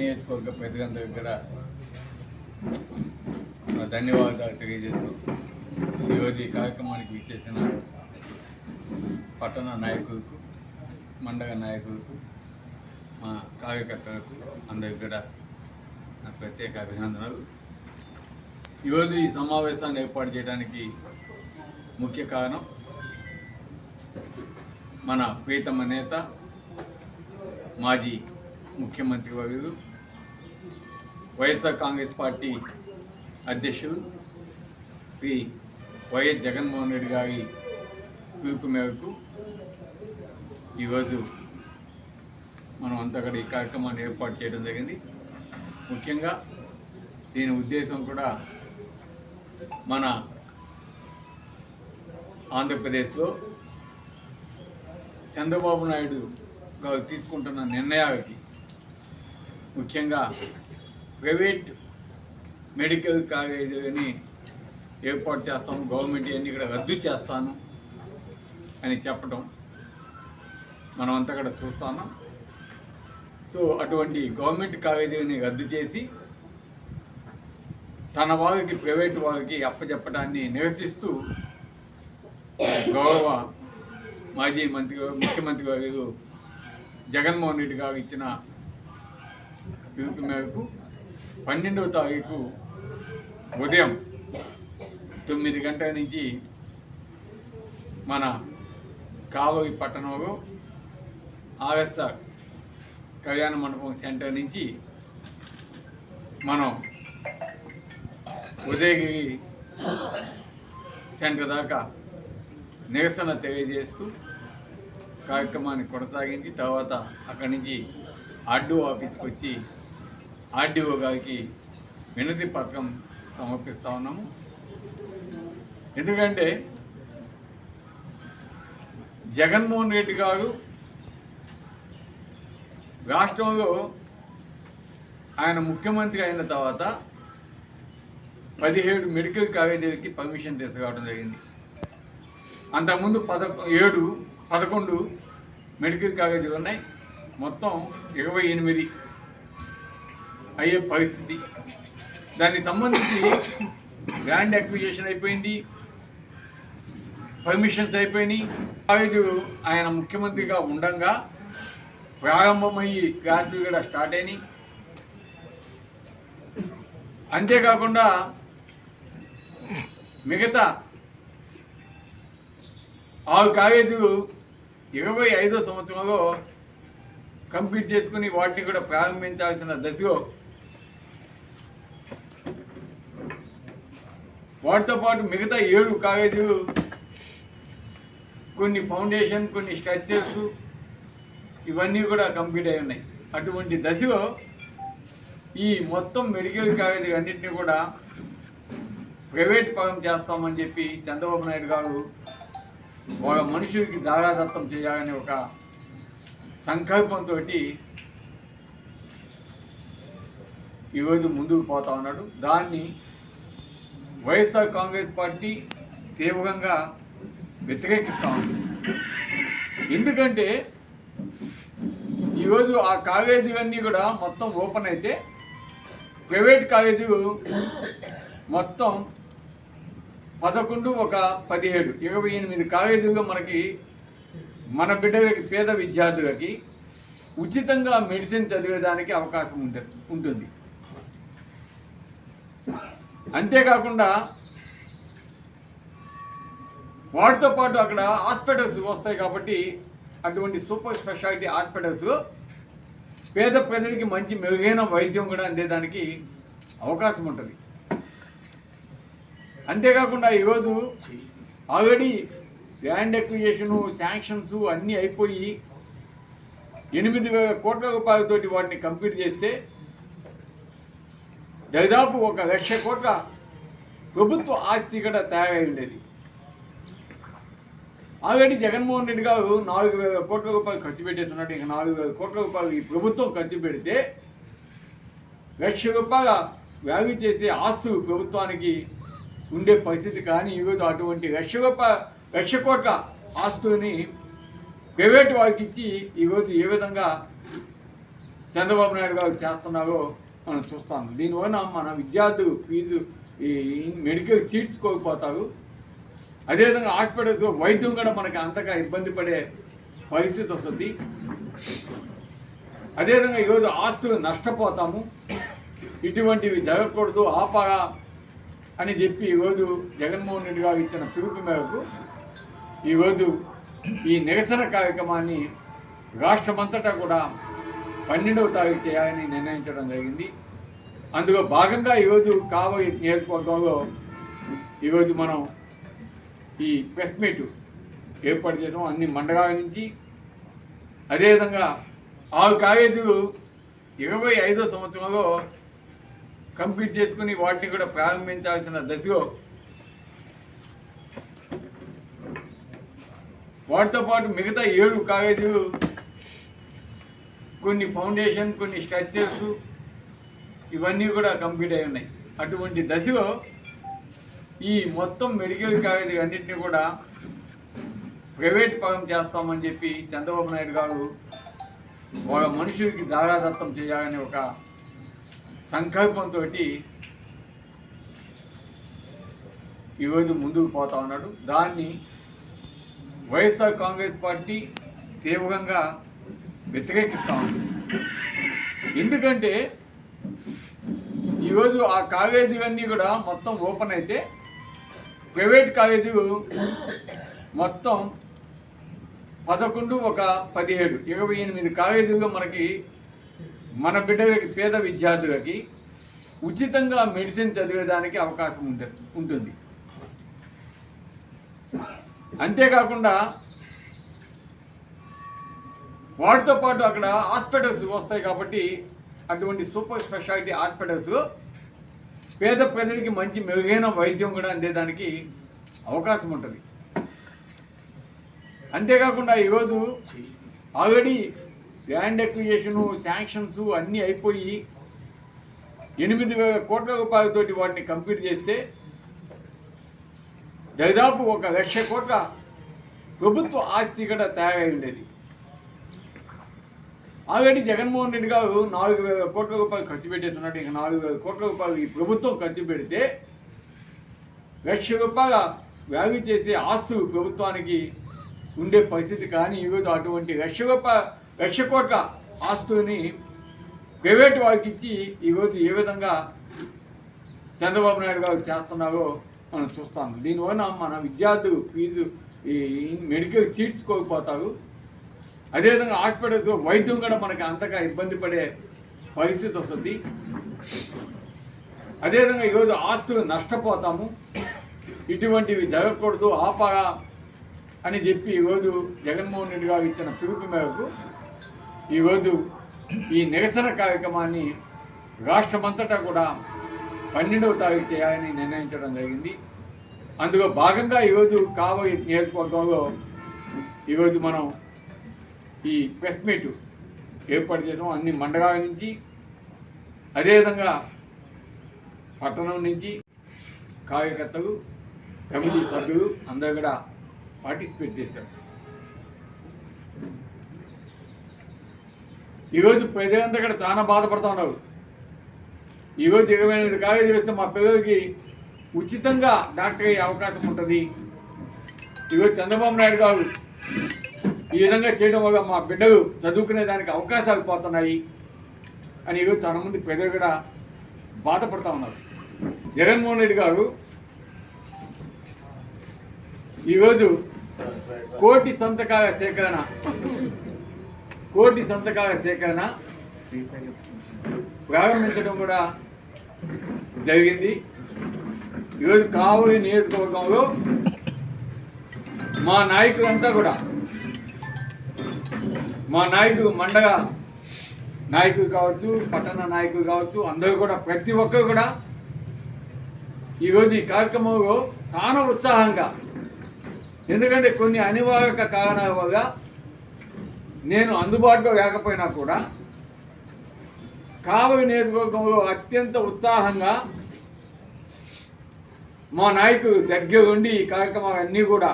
నియోజకవర్గ ప్రజలందరికీ కూడా ధన్యవాదాలు తెలియజేస్తూ ఈరోజు ఈ కార్యక్రమానికి విచ్చేసిన పట్టణ నాయకులకు మండల నాయకులకు మా కార్యకర్తలకు అందరికి కూడా నా ప్రత్యేక అభినందనలు. ఈరోజు ఈ సమావేశాన్ని ఏర్పాటు చేయడానికి ముఖ్య కారణం మన ప్రీతమ నేత మాజీ ముఖ్యమంత్రి వర్యులు వైఎస్ఆర్ కాంగ్రెస్ పార్టీ అధ్యక్షులు శ్రీ వైఎస్ జగన్మోహన్ రెడ్డి గారి పిలుపు మేరకు ఈరోజు మనం అంతా ఈ కార్యక్రమాన్ని ఏర్పాటు చేయడం జరిగింది. ముఖ్యంగా దీని ఉద్దేశం కూడా మన ఆంధ్రప్రదేశ్లో చంద్రబాబు నాయుడు గారు తీసుకుంటున్న నిర్ణయాలకి ముఖ్యంగా ప్రైవేట్ మెడికల్ కాలేజీని ఏర్పాటు చేస్తాను. గవర్నమెంట్ ఇవన్నీ ఇక్కడ రద్దు చేస్తాను అని చెప్పడం మనం అంతా కూడా చూస్తాను. సో అటువంటి గవర్నమెంట్ కాలేజీని రద్దు చేసి తన వారికి ప్రైవేట్ వారికి అప్పచెప్పడాన్ని నిరసిస్తూ గౌరవ మాజీ మంత్రి ముఖ్యమంత్రి గారు జగన్మోహన్ రెడ్డి గారు ఇచ్చిన పిలుపు మేరకు పన్నెండవ తారీఖు ఉదయం తొమ్మిది గంటల నుంచి మన కావలి పట్టణంలో ఆర్ఎస్ఆర్ కళ్యాణ మండపం సెంటర్ నుంచి మనం ఉదయగిరి సెంటర్ దాకా నిరసన తెలియజేస్తూ కార్యక్రమాన్ని కొనసాగించి తర్వాత అక్కడి నుంచి అడ్డు ఆఫీస్కి వచ్చి ఆర్డీఓ గారికి వినతి పత్రం సమర్పిస్తా ఉన్నాము. ఎందుకంటే జగన్మోహన్ రెడ్డి గారు రాష్ట్రంలో ఆయన ముఖ్యమంత్రి అయిన తర్వాత పదిహేడు మెడికల్ కాలేజీలకి పర్మిషన్ తీసుకురావడం జరిగింది. అంతకుముందు పదకొ ఏడు పదకొండు మెడికల్ కాలేజీలు ఉన్నాయి. మొత్తం ఇరవై ఎనిమిది అయ్యే పరిస్థితి. దానికి సంబంధించి ల్యాండ్ అక్విజిషన్ అయిపోయింది. పర్మిషన్స్ అయిపోయినాయి. కాలేజీలు ఆయన ముఖ్యమంత్రిగా ఉండంగా ప్రారంభమయ్యి క్లాసులు కూడా స్టార్ట్ అయినాయి. అంతేకాకుండా మిగతా ఆరు కాలేజీలు ఇరవై ఐదో సంవత్సరంలో కంప్లీట్ చేసుకుని వాటిని కూడా ప్రారంభించాల్సిన దశలో వాటితో పాటు మిగతా ఏడు కాలేజీలు కొన్ని ఫౌండేషన్ కొన్ని స్ట్రక్చర్స్ ఇవన్నీ కూడా కంప్లీట్ అయి ఉన్నాయి. అటువంటి దశలో ఈ మొత్తం మెడికల్ కాలేజీ అన్నింటినీ కూడా ప్రైవేట్ పరం చేస్తామని చెప్పి చంద్రబాబు నాయుడు గారు వాళ్ళ మనుషులకి దారాదత్తం చేయాలని ఒక సంకల్పంతో ఈరోజు ముందుకు పోతా ఉన్నాడు. దాన్ని వైఎస్ఆర్ కాంగ్రెస్ పార్టీ తీవ్రంగా వ్యతిరేకిస్తూ ఉంది. ఎందుకంటే ఈరోజు ఆ కాలేజీలన్నీ కూడా మొత్తం ఓపెన్ అయితే ప్రైవేట్ కాలేజీలు మొత్తం పదకొండు ఒక పదిహేడు. ఇరవై ఎనిమిది కాలేజీలు మనకి మన బిడ్డలకి పేద విద్యార్థులకి ఉచితంగా మెడిసిన్ చదివేదానికి అవకాశం ఉంటుంది ఉంటుంది. అంతేకాకుండా వాటితో పాటు అక్కడ హాస్పిటల్స్ వస్తాయి కాబట్టి అటువంటి సూపర్ స్పెషాలిటీ హాస్పిటల్స్ పేద ప్రజలకి మంచి మెరుగైన వైద్యం కూడా అందేదానికి అవకాశం ఉంటుంది. అంతేకాకుండా ఈరోజు ఆల్రెడీ ల్యాండ్ ఎక్విజేషను శాంక్షన్స్ అన్నీ అయిపోయి ఎనిమిది వేల కోట్ల రూపాయలతోటి వాటిని కంప్లీట్ చేస్తే దాదాపు ఒక లక్ష కోట్ల ప్రభుత్వ ఆస్తి కూడా తయారై ఉండేది ఆల్రెడీ జగన్మోహన్ రెడ్డి గారు నాలుగు వేల కోట్ల రూపాయలు ఖర్చు పెట్టేస్తున్నట్టు ఇక నాలుగు వేల కోట్ల రూపాయలు ఈ ప్రభుత్వం ఖర్చు పెడితే లక్ష రూపాయల వ్యాల్యూ చేసే ఆస్తులు ప్రభుత్వానికి ఉండే పరిస్థితి కానీ ఈరోజు అటువంటి లక్ష రూపాయ లక్ష కోట్ల ఆస్తుని ప్రైవేట్ వాళ్ళకి ఇచ్చి ఈరోజు ఏ విధంగా చంద్రబాబు నాయుడు గారు చేస్తున్నారో మనం చూస్తాం. దీనివల్ల మన విద్యార్థులు ఫీజు ఈ మెడికల్ సీట్స్ కోల్పోతారు. అదేవిధంగా హాస్పిటల్స్ వైద్యం కూడా మనకి అంతగా ఇబ్బంది పడే పరిస్థితి వస్తుంది. అదేవిధంగా ఈరోజు ఆస్తులు నష్టపోతాము. ఇటువంటివి జరగకూడదు ఆపగా అని చెప్పి ఈరోజు జగన్మోహన్ రెడ్డి గారు ఇచ్చిన పిలుపు మేరకు ఈరోజు ఈ నిరసన కార్యక్రమాన్ని రాష్ట్రమంతటా కూడా పన్నెండవ తారీఖు చేయాలని నిర్ణయించడం జరిగింది. అందులో భాగంగా ఈరోజు కావలి నియోజకవర్గంలో ఈరోజు మనం ఈ ప్రెస్ మీట్ ఏర్పాటు చేసాం. అన్ని మండలాల నుంచి. అదేవిధంగా ఆరు కాలేజీలు ఇరవై ఐదో సంవత్సరంలో కంప్లీట్ చేసుకుని వాటిని కూడా ప్రారంభించాల్సిన దశలో వాటితో పాటు మిగతా ఏడు కాలేజీలు కొన్ని ఫౌండేషన్ కొన్ని స్ట్రక్చర్స్ ఇవన్నీ కూడా కంప్లీట్ అయి ఉన్నాయి. అటువంటి దశలో ఈ మొత్తం మెడికల్ కాలేజీ అన్నింటినీ కూడా ప్రైవేట్ పరం చేస్తామని చెప్పి చంద్రబాబు నాయుడు గారు వాళ్ళ మనుషులకి దారాదత్తం చేయాలని ఒక సంకల్పంతో ఈరోజు ముందుకు పోతా ఉన్నాడు. దాన్ని వైఎస్ఆర్ కాంగ్రెస్ పార్టీ తీవ్రంగా వ్యతిరేకిస్తా. ఉంది ఎందుకంటే ఈరోజు ఆ కాలేజీలన్నీ కూడా మొత్తం ఓపెన్ అయితే ప్రైవేట్ కాలేజీలు మొత్తం పదకొండు ఒక పదిహేడు ఇరవై ఎనిమిది కాలేజీలు మనకి మన బిడ్డలకి పేద విద్యార్థులకి ఉచితంగా మెడిసిన్ చదివేదానికి అవకాశం ఉంటుంది ఉంటుంది. అంతేకాకుండా వాటితో పాటు అక్కడ హాస్పిటల్స్ వస్తాయి కాబట్టి అటువంటి సూపర్ స్పెషాలిటీ హాస్పిటల్స్ పేద ప్రజలకి మంచి మెరుగైన వైద్యం కూడా అందేదానికి అవకాశం ఉంటుంది. అంతేకాకుండా ఈరోజు ఆల్రెడీ ల్యాండ్ ఎక్విజేషను శాంక్షన్స్ అన్నీ అయిపోయి ఎనిమిది వేల కోట్ల రూపాయలతోటి వాటిని కంప్లీట్ చేస్తే దాదాపు ఒక లక్ష కోట్ల ప్రభుత్వ ఆస్తి కూడా తయారై ఉండేది. ఆల్రెడీ జగన్మోహన్ రెడ్డి గారు నాలుగు వేల కోట్ల రూపాయలు ఖర్చు పెట్టేస్తున్నట్టు ఇక నాలుగు వేల కోట్ల రూపాయలు ఈ ప్రభుత్వం ఖర్చు పెడితే లక్ష రూపాయల వ్యాల్యూ చేసే ఆస్తులు ప్రభుత్వానికి ఉండే పరిస్థితి కానీ ఈరోజు అటువంటి లక్ష రూపాయ లక్ష కోట్ల ఆస్తుని ప్రైవేట్ వాళ్ళకి ఇచ్చి ఈరోజు ఏ విధంగా చంద్రబాబు నాయుడు గారు చేస్తున్నారో మనం చూస్తాం. దీనివల్ల మన విద్యార్థులు ఫీజు ఈ మెడికల్ సీట్స్ కోల్పోతారు. అదేవిధంగా హాస్పిటల్స్ వైద్యం కూడా మనకి అంతగా ఇబ్బంది పడే పరిస్థితి వస్తుంది. అదేవిధంగా ఈరోజు ఆస్తులు నష్టపోతాము. ఇటువంటివి జరగకూడదు ఆపగా అని చెప్పి ఈరోజు జగన్మోహన్ రెడ్డి గారు ఇచ్చిన పిలుపు మేరకు ఈరోజు ఈ నిరసన కార్యక్రమాన్ని రాష్ట్రమంతటా కూడా పన్నెండవ తారీఖు చేయాలని నిర్ణయించడం జరిగింది. అందులో భాగంగా ఈరోజు కావలి నియోజకవర్గంలో ఈరోజు మనం ఈ ప్రెస్ మీట్ ఏర్పాటు చేసాం. అన్ని మండలాల నుంచి అదేవిధంగా పట్టణం నుంచి కార్యకర్తలు కమిటీ సభ్యులు అందరూ కూడా పార్టిసిపేట్ చేశారు. ఈరోజు ప్రజలంతా కూడా చాలా బాధపడుతూ ఉన్నారు. ఈరోజు ఇరవై ఎనిమిది కాలేజీ వస్తే మా పిల్లలకి ఉచితంగా డాక్టర్ అయ్యే అవకాశం ఉంటుంది. ఈరోజు చంద్రబాబు నాయుడు గారు ఈ విధంగా చేయడం వల్ల మా బిడ్డలు చదువుకునే దానికి అవకాశాలు పోతున్నాయి అని ఈరోజు చాలామంది ప్రజలు కూడా బాధపడుతూ ఉన్నారు. జగన్మోహన్ రెడ్డి గారు ఈరోజు కోటి సంతకాల సేకరణ కోటి సంతకాల సేకరణ ప్రారంభించడం కూడా జరిగింది. ఈరోజు కావలి నియోజకవర్గంలో మా నాయకులంతా కూడా మా నాయకుడు మండగ నాయకుడు కావచ్చు పట్టణ నాయకులు కావచ్చు అందరూ కూడా ప్రతి ఒక్కరు కూడా ఈరోజు ఈ కార్యక్రమంలో చాలా ఉత్సాహంగా ఎందుకంటే కొన్ని అనివార్య కారణాల వల్ల నేను అందుబాటులో లేకపోయినా కూడా కావలి నియోజకవర్గంలో అత్యంత ఉత్సాహంగా మా నాయకుడు దగ్గరుండి ఈ కార్యక్రమాలన్నీ కూడా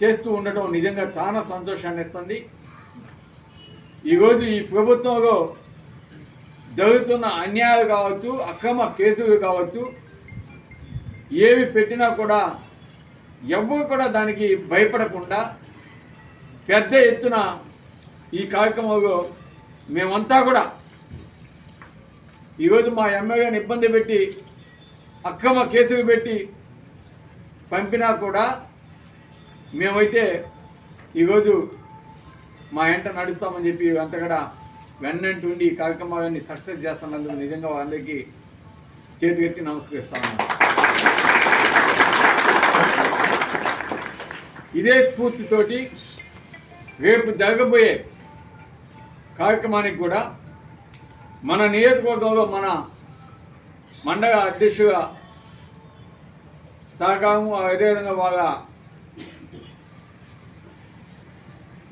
చేస్తూ ఉండటం నిజంగా చాలా సంతోషాన్ని ఇస్తుంది. ఈరోజు ఈ ప్రభుత్వంలో జరుగుతున్న అన్యాయాలు కావచ్చు అక్రమ కేసులు కావచ్చు ఏవి పెట్టినా కూడా ఎవ్వరు కూడా దానికి భయపడకుండా పెద్ద ఎత్తున ఈ కార్యక్రమంలో మేమంతా కూడా ఈరోజు మా ఎమ్మెల్యేని ఇబ్బంది పెట్టి అక్రమ కేసులు పెట్టి పంపినా కూడా మేమైతే ఈరోజు మా ఎంట నడుస్తామని చెప్పి అంతా కూడా వెన్నంటుండి ఈ కార్యక్రమాన్ని సక్సెస్ చేస్తున్నందుకు నిజంగా వాళ్ళందరికీ చేతికెత్తి నమస్కరిస్తాను ఇదే స్ఫూర్తితోటి రేపు జరగబోయే కార్యక్రమానికి కూడా మన నియోజకవర్గంలో మన మండల అధ్యక్షుగా సహకారం అదేవిధంగా వాళ్ళ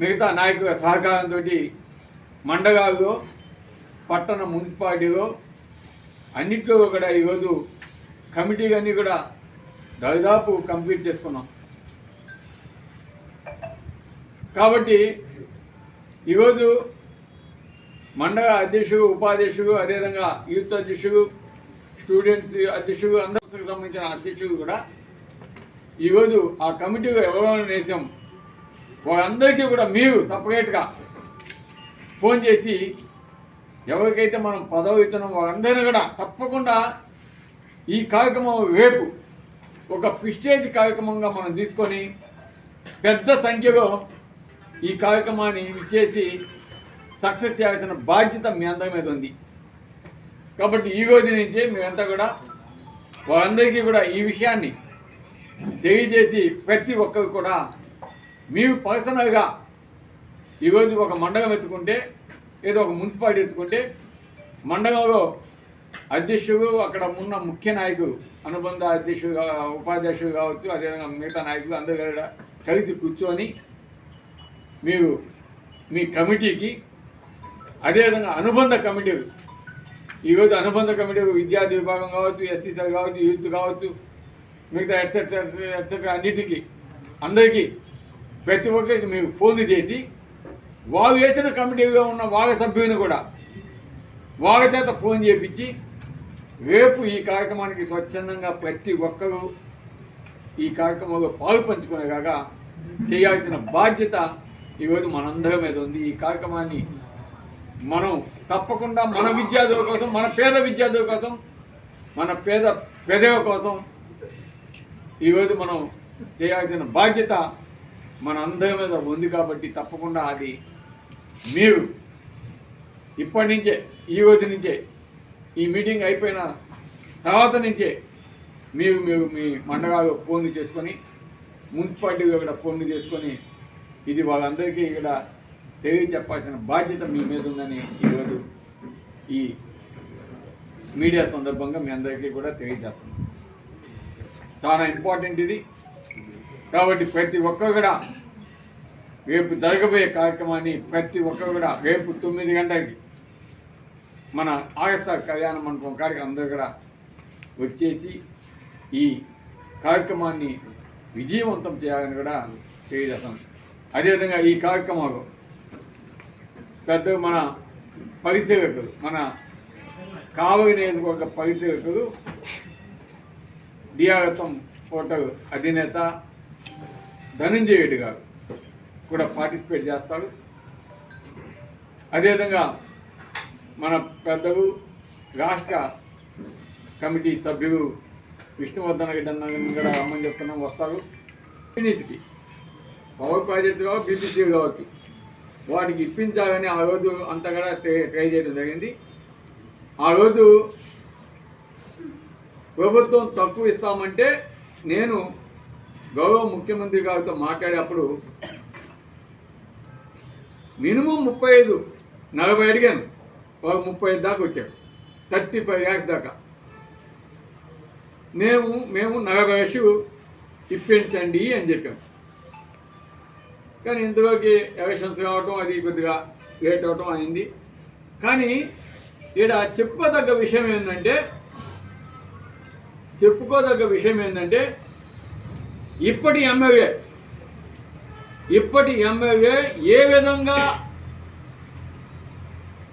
మిగతా నాయకుల సహకారంతో మండలాల్లో పట్టణ మున్సిపాలిటీలో అన్నిట్లో కూడా ఈరోజు కమిటీలన్నీ కూడా దాదాపు కంప్లీట్ చేసుకున్నాం. కాబట్టి ఈరోజు మండల అధ్యక్షుడు ఉపాధ్యక్షుడు అదేవిధంగా యూత్ అధ్యక్షుడు స్టూడెంట్స్ అధ్యక్షుడు అందరికి సంబంధించిన అధ్యక్షుడు కూడా ఈరోజు ఆ కమిటీలో ఎవరైనా వేసాం? వాళ్ళందరికీ కూడా మీరు సపరేట్గా ఫోన్ చేసి ఎవరికైతే మనం పదవి ఇస్తున్నాం వాళ్ళందరినీ కూడా తప్పకుండా ఈ కార్యక్రమం రేపు ఒక ప్రిస్టేజ్ కార్యక్రమంగా మనం తీసుకొని పెద్ద సంఖ్యలో ఈ కార్యక్రమాన్ని ఇచ్చేసి సక్సెస్ చేయాల్సిన బాధ్యత మీ అందరి మీద ఉంది. కాబట్టి ఈ రోజు నుంచే మేమంతా కూడా వాళ్ళందరికీ కూడా ఈ విషయాన్ని తెలియజేసి ప్రతి ఒక్కరు కూడా మీరు పర్సనల్గా ఈరోజు ఒక మండలం ఎత్తుకుంటే ఏదో ఒక మున్సిపాలిటీ ఎత్తుకుంటే మండలంలో అధ్యక్షుడు అక్కడ ఉన్న ముఖ్య నాయకుడు అనుబంధ అధ్యక్షుడు ఉపాధ్యక్షుడు కావచ్చు అదేవిధంగా మిగతా నాయకులు అందరు కలిసి కూర్చొని మీరు మీ కమిటీకి అదేవిధంగా అనుబంధ కమిటీ ఈరోజు అనుబంధ కమిటీ విద్యార్థి విభాగం కావచ్చు ఎస్సీసీ కావచ్చు యూత్ కావచ్చు మిగతా ఎట్సెట్రా ఎట్సెట్రా అన్నిటికీ అందరికీ ప్రతి ఒక్కరికి మేము ఫోన్లు చేసి వాగు వేసిన కమిటీగా ఉన్న వాగ సభ్యుని కూడా వాగ చేత ఫోన్ చేపించి రేపు ఈ కార్యక్రమానికి స్వచ్ఛందంగా ప్రతి ఒక్కరూ ఈ కార్యక్రమంలో పాలు పంచుకునేలాగా చేయాల్సిన బాధ్యత ఈరోజు మనందరి మీద ఉంది. ఈ కార్యక్రమాన్ని మనం తప్పకుండా మన విద్యార్థుల కోసం మన పేద విద్యార్థుల కోసం మన పేద పెదవ కోసం ఈరోజు మనం చేయాల్సిన బాధ్యత మన అందరి మీద ఉంది కాబట్టి తప్పకుండా అది మీరు ఇప్పటి నుంచే ఈ రోజు నుంచే ఈ మీటింగ్ అయిపోయిన తర్వాత నుంచే మీరు మీరు మీ మండలాలు ఫోన్లు చేసుకొని మున్సిపాలిటీ కూడా ఫోన్లు చేసుకొని ఇది వాళ్ళందరికీ ఇక్కడ తెలియచెప్పాల్సిన బాధ్యత మీ మీద ఉందని ఈరోజు ఈ మీడియా సందర్భంగా మీ అందరికీ కూడా తెలియజేస్తున్నాం. చాలా ఇంపార్టెంట్ ఇది. కాబట్టి ప్రతి ఒక్కరు కూడా రేపు జరగబోయే కార్యక్రమాన్ని ప్రతి ఒక్కరు కూడా రేపు తొమ్మిది గంటలకి మన ఆర్ఎస్ఆర్ కళ్యాణ మండపం కాడికి అందరూ కూడా వచ్చేసి ఈ కార్యక్రమాన్ని విజయవంతం చేయాలని కూడా తెలియజేస్తాం. అదేవిధంగా ఈ కార్యక్రమంలో పెద్ద మన పరిసేవకులు మన కావలి నియోజకవర్గ పరిసేవకులు డిఆర్ఎఫ్ఎం హోటల్ అధినేత ధనంజయ రెడ్డి గారు కూడా పార్టిసిపేట్ చేస్తారు అదేవిధంగా మన పెద్దలు రాష్ట్ర కమిటీ సభ్యులు విష్ణువర్ధన రెడ్డి అన్న కూడా రమ్మని చెప్తున్నాం వస్తారు. కంపెనీస్కి పవర్ ప్రాజెక్ట్ కావచ్చు బీపీసీ కావచ్చు వాటికి ఇప్పించాలని ఆ రోజు అంతా కూడా ట్రై ట్రై చేయడం జరిగింది. ఆ రోజు ప్రభుత్వం తక్కువ ఇస్తామంటే నేను గౌరవ ముఖ్యమంత్రి గారితో మాట్లాడేటప్పుడు మినిమం ముప్పై ఐదు నలభై అడిగాను. ఒక ముప్పై ఐదు దాకా వచ్చాడు. థర్టీ ఫైవ్ ల్యాక్స్ దాకా. మేము మేము నలభై లక్షలు ఇప్పించండి అని చెప్పాం. కానీ ఇంతవరకు ఎలక్షన్స్ కావటం అది కొద్దిగా లేట్ అవటం అయింది. కానీ ఇక్కడ చెప్పుకోదగ్గ విషయం ఏంటంటే చెప్పుకోదగ్గ విషయం ఏంటంటే ఇప్పటి ఎమ్మెల్యే ఇప్పటి ఎమ్మెల్యే ఏ విధంగా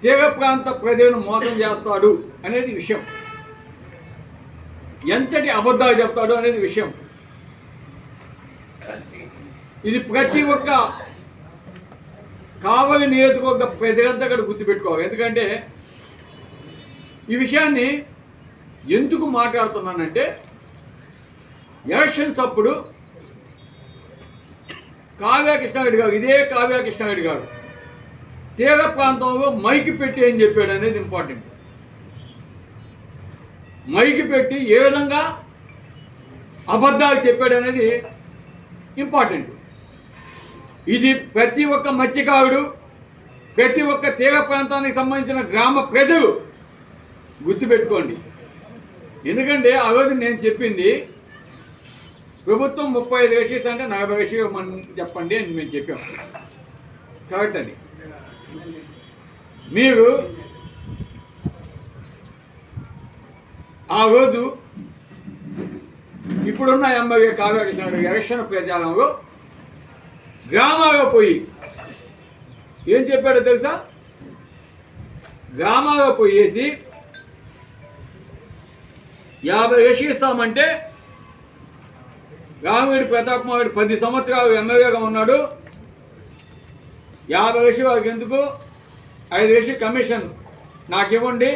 తీగ ప్రాంత ప్రజలను మోసం చేస్తాడు అనేది విషయం. ఎంతటి అబద్ధాలు చెప్తాడు అనేది విషయం. ఇది ప్రతి ఒక్క కావలి నియోజకవర్గ ప్రజలంతా కూడా గుర్తుపెట్టుకోవాలి. ఎందుకంటే ఈ విషయాన్ని ఎందుకు మాట్లాడుతున్నానంటే ఎలక్షన్స్ అప్పుడు కావ్య కృష్ణారెడ్డి గారు ఇదే కావ్య కృష్ణారెడ్డి గారు. తీర ప్రాంతంలో మైకి పెట్టి ఏం చెప్పాడు అనేది ఇంపార్టెంట్. మైకి పెట్టి ఏ విధంగా అబద్ధాలు చెప్పాడు అనేది ఇంపార్టెంట్. ఇది ప్రతి ఒక్క మత్స్యకారుడు ప్రతి ఒక్క తీర ప్రాంతానికి సంబంధించిన గ్రామ ప్రజలు గుర్తుపెట్టుకోండి. ఎందుకంటే ఆ రోజు నేను చెప్పింది ప్రభుత్వం ముప్పై ఐదు వేసేసి అంటే నలభై వేసి మనం చెప్పండి అని మేము చెప్పాం. కాబట్టి అది. మీరు ఆ రోజు ఇప్పుడున్న ఎమ్మెల్యే కావ్యకృష్ణుడు ఎలక్షన్ ప్రచారంలో గ్రామాల్లో పోయి ఏం చెప్పాడో తెలుసా? గ్రామాల్లో పోయేసి యాభై వేసి ఇస్తామంటే రామిరెడ్డి ప్రతాప్ పది సంవత్సరాలు ఎమ్మెల్యేగా ఉన్నాడు. యాభై వేసి వారికి ఎందుకు? ఐదు వేసి కమిషన్ నాకు ఇవ్వండి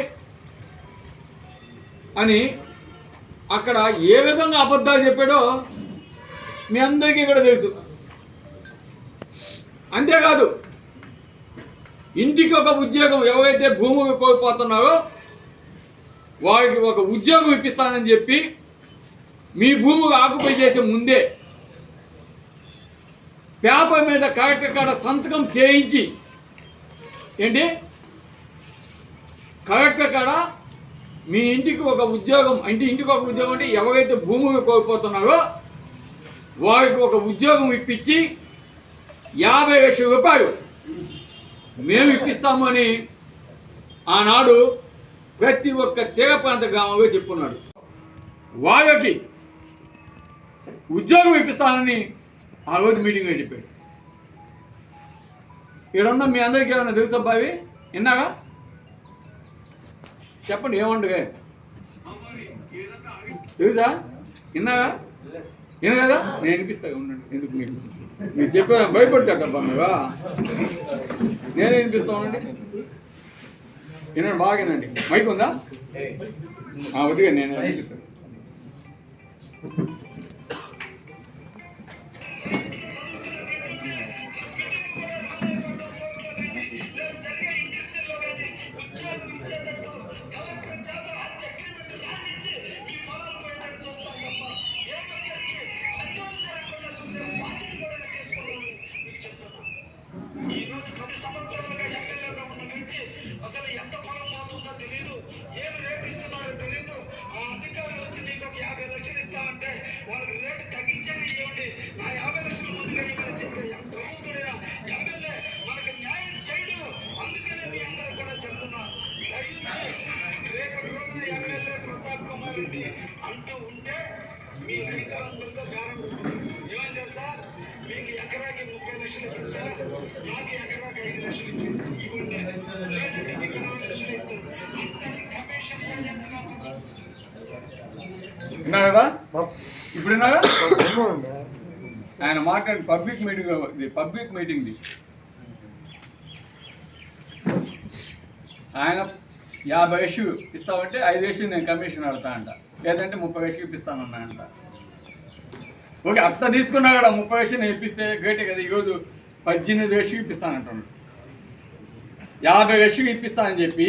అని అక్కడ ఏ విధంగా అబద్ధాలు చెప్పాడో మీ అందరికీ కూడా తెలుసు. అంతేకాదు ఇంటికి ఒక ఉద్యోగం ఎవరైతే భూములు కోల్పోతున్నారో వారికి ఒక ఉద్యోగం ఇప్పిస్తానని చెప్పి మీ భూములు ఆకుపై చేసే ముందే పేపర్ మీద కలెక్టర్ కాడ సంతకం చేయించి ఏంటి? కలెక్టర్ కాడ మీ ఇంటికి ఒక ఉద్యోగం అంటే ఇంటికి ఒక ఉద్యోగం అంటే ఎవరైతే భూములు కోల్పోతున్నారో వారికి ఒక ఉద్యోగం ఇప్పించి యాభై లక్షల రూపాయలు మేము ఇప్పిస్తామని ఆనాడు ప్రతి ఒక్క తెగ ప్రాంత గ్రామంలో చెప్పున్నాడు వాళ్ళకి ఉద్యోగం ఇప్పిస్తానని ఆ రోజు మీటింగ్లో చెప్పాడు. ఈడున్న మీ అందరికీ ఏమైనా తెలుసా బావి? విన్నాగా చెప్పండి ఏమండగా తెలుసా? విన్నాగా విన కదా నేను వినిపిస్తా ఉండండి. ఎందుకు మీకు? మీరు చెప్పా భయపడతాడబ్బా మీవా నేనే వినిపిస్తా ఉండండి. వినండి బాగా వినండి. మైక్ ఉందా? ఆ, నేను వినిపిస్తాను కదా ఇప్పుడు విన్నాగా ఆయన మాట్లాడి పబ్లిక్ మీటింగ్ ఇది పబ్లిక్ మీటింగ్ది ఆయన యాభై వేసు ఇస్తామంటే ఐదు వేసు నేను కమిషన్ అడతా అంట. లేదంటే ముప్పై వేసు ఇప్పిస్తానన్నా అంట ఓకే అట్లా తీసుకున్నా కూడా ముప్పై వేసు నేను ఇప్పిస్తే గ్రేటే కదా ఈరోజు పద్దెనిమిది వేసు ఇప్పిస్తానంటున్నాడు. యాభై వేసు ఇప్పిస్తానని చెప్పి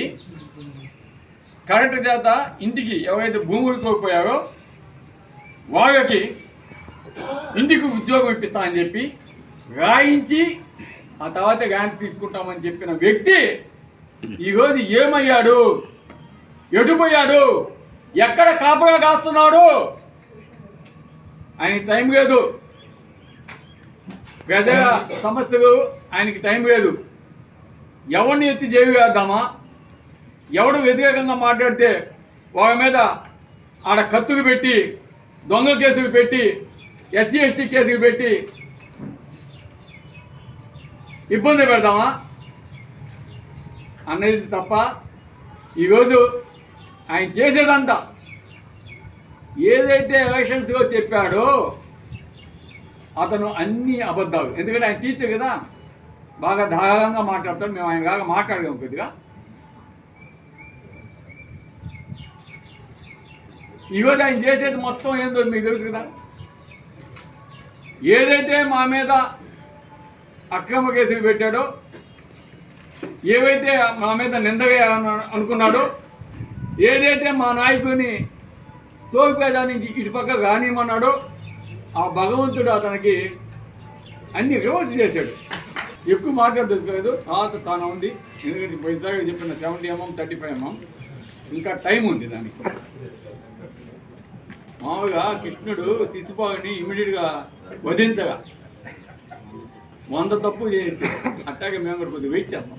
కరెక్ట్ చేత ఇంటికి ఎవరైతే భూములు కోల్పోయారో వాళ్ళకి ఇంటికి ఉద్యోగం ఇప్పిస్తామని చెప్పి రాయించి ఆ తర్వాత గ్రాంట్ తీసుకుంటామని చెప్పిన వ్యక్తి ఈరోజు ఏమయ్యాడు? ఎటుపోయాడు? ఎక్కడ కాపగా కాస్తున్నాడు? ఆయనకి టైం లేదు. ప్రజల సమస్యలు ఆయనకి టైం లేదు. ఎవరిని ఎత్తి జైలు వేద్దామా? ఎవడు వ్యతిరేకంగా మాట్లాడితే వాళ్ళ మీద ఆడ కత్తులు పెట్టి దొంగ కేసులు పెట్టి ఎస్సీ ఎస్టీ కేసులు పెట్టి ఇబ్బంది పెడదామా? అనేది తప్ప ఈరోజు ఆయన చేసేదంతా ఏదైతే ఎలక్షన్స్లో చెప్పాడో అతను అన్ని అబద్ధాలు. ఎందుకంటే ఆయన టీచర్ కదా. బాగా ధారాళంగా మాట్లాడతాడు. మేము ఆయన బాగా మాట్లాడగలం కొద్దిగా. ఈరోజు ఆయన చేసేది మొత్తం ఏందో మీకు తెలుసు కదా? ఏదైతే మా మీద అక్రమ కేసులు పెట్టాడో ఏవైతే మా మీద నిందగా అనుకున్నాడో ఏదైతే మా నాయకుని తోపిపేద నుంచి ఇటు పక్క కానిమన్నాడో ఆ భగవంతుడు అతనికి అన్ని రివర్స్ చేశాడు. ఎక్కువ మాట్లాడలేదు తర్వాత తాను ఉంది. ఎందుకంటే పోయినసారి చెప్పిన seventy MM thirty five MM ఇంకా టైం ఉంది దానికి. మామూలుగా కృష్ణుడు శిశుపావుని ఇమీడియట్గా వధించగా. వంద తప్పు చేయించాడు. అట్టాగే మేము కూడా కొద్దిగా వెయిట్ చేస్తాం.